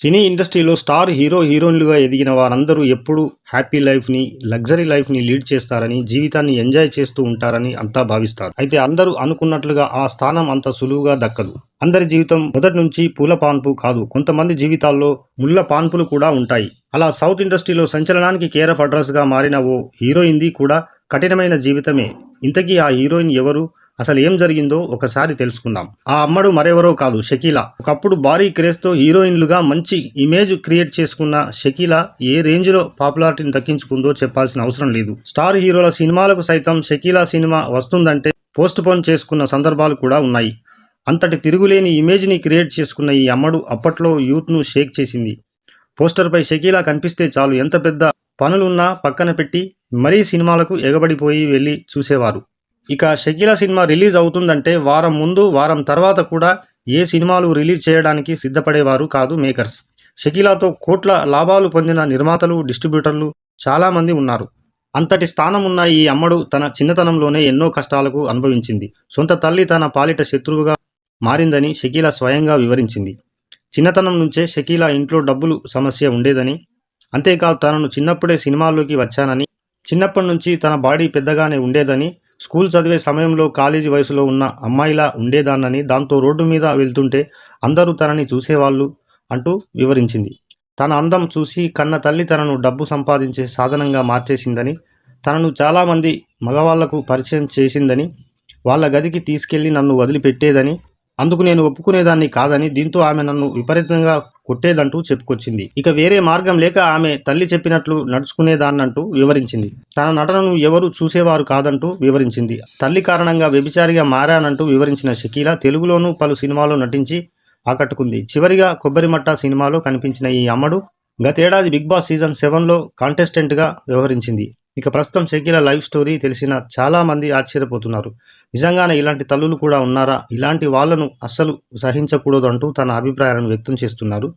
సినీ ఇండస్ట్రీలో star hero హీరోయిన్లుగా ఎదిగిన వారందరూ ఎప్పుడూ హ్యాపీ లైఫ్ని లగ్జరీ లైఫ్ని లీడ్ చేస్తారని జీవితాన్ని ఎంజాయ్ చేస్తూ ఉంటారని అంతా భావిస్తారు. అయితే అందరూ అనుకున్నట్లుగా ఆ స్థానం అంత సులువుగా దక్కదు. అందరి జీవితం మొదటి నుంచి పూల పాన్పు కాదు. కొంతమంది జీవితాల్లో ముళ్ళ పాన్పులు కూడా ఉంటాయి. అలా సౌత్ ఇండస్ట్రీలో సంచలనానికి కేర్ ఆఫ్ అడ్రస్గా మారిన ఓ హీరోయిన్ది కూడా కఠినమైన జీవితమే. ఇంతకీ ఆ హీరోయిన్ ఎవరు? అసలు ఏం జరిగిందో ఒకసారి తెలుసుకుందాం. ఆ అమ్మడు మరెవరో కాదు షకీలా. ఒకప్పుడు భారీ క్రేజ్తో హీరోయిన్లుగా మంచి ఇమేజ్ క్రియేట్ చేసుకున్న షకీలా ఏ రేంజ్లో పాపులారిటీని దక్కించుకుందో చెప్పాల్సిన అవసరం లేదు. స్టార్ హీరోల సినిమాలకు సైతం షకీలా సినిమా వస్తుందంటే పోస్ట్ పోన్ చేసుకున్న సందర్భాలు కూడా ఉన్నాయి. అంతటి తిరుగులేని ఇమేజ్ని క్రియేట్ చేసుకున్న ఈ అమ్మడు అప్పట్లో యూత్ను షేక్ చేసింది. పోస్టర్పై షకీలా కనిపిస్తే చాలు ఎంత పెద్ద పనులున్నా పక్కన పెట్టి మరీ సినిమాలకు ఎగబడిపోయి వెళ్ళి చూసేవారు. ఇక షకీల సినిమా రిలీజ్ అవుతుందంటే వారం ముందు వారం తర్వాత కూడా ఏ సినిమాలు రిలీజ్ చేయడానికి సిద్ధపడేవారు కాదు మేకర్స్. షకీలాతో కోట్ల లాభాలు పొందిన నిర్మాతలు డిస్ట్రిబ్యూటర్లు చాలామంది ఉన్నారు. అంతటి స్థానం ఉన్న ఈ అమ్మడు తన చిన్నతనంలోనే ఎన్నో కష్టాలకు అనుభవించింది. సొంత తల్లి తన పాలిట శత్రువుగా మారిందని షకీల స్వయంగా వివరించింది. చిన్నతనం నుంచే షకీల ఇంట్లో డబ్బులు సమస్య ఉండేదని అంతేకాదు తనను చిన్నప్పుడే సినిమాల్లోకి వచ్చానని చిన్నప్పటి నుంచి తన బాడీ పెద్దగానే ఉండేదని స్కూల్ చదివే సమయంలో కాలేజీ వయసులో ఉన్న అమ్మాయిలా ఉండేదాన్నని దాంతో రోడ్డు మీద వెళ్తుంటే అందరూ తనని చూసేవాళ్ళు అంటూ వివరించింది. తన అందం చూసి కన్న తల్లి తనను డబ్బు సంపాదించే సాధనంగా మార్చేసిందని తనను చాలామంది మగవాళ్ళకు పరిచయం చేసిందని వాళ్ళ గదికి తీసుకెళ్ళి నన్ను వదిలిపెట్టేదని అందుకు నేను ఒప్పుకునేదాన్ని కాదని దీంతో ఆమె నన్ను విపరీతంగా కొట్టేదంటూ చెప్పుకొచ్చింది. ఇక వేరే మార్గం లేక ఆమె తల్లి చెప్పినట్లు నడుచుకునేదాన్నంటూ వివరించింది. తన నటనను ఎవరు చూసేవారు కాదంటూ వివరించింది. తల్లి కారణంగా వ్యభిచారిగా మారానంటూ వివరించిన షకీల తెలుగులోనూ పలు సినిమాల్లో నటించి ఆకట్టుకుంది. చివరిగా కొబ్బరిమట్ట సినిమాలో కనిపించిన ఈ అమ్మడు గతేడాది బిగ్ బాస్ సీజన్ సెవెన్లో కాంటెస్టెంట్గా వ్యవహరించింది. ఇక ప్రస్తుతం షకీల లైవ్ స్టోరీ తెలిసిన చాలా మంది ఆశ్చర్యపోతున్నారు. నిజంగానే ఇలాంటి తల్లులు కూడా ఉన్నారా? ఇలాంటి వాళ్ళను అస్సలు సహించకూడదు అంటూ తన అభిప్రాయాలను వ్యక్తం చేస్తున్నారు.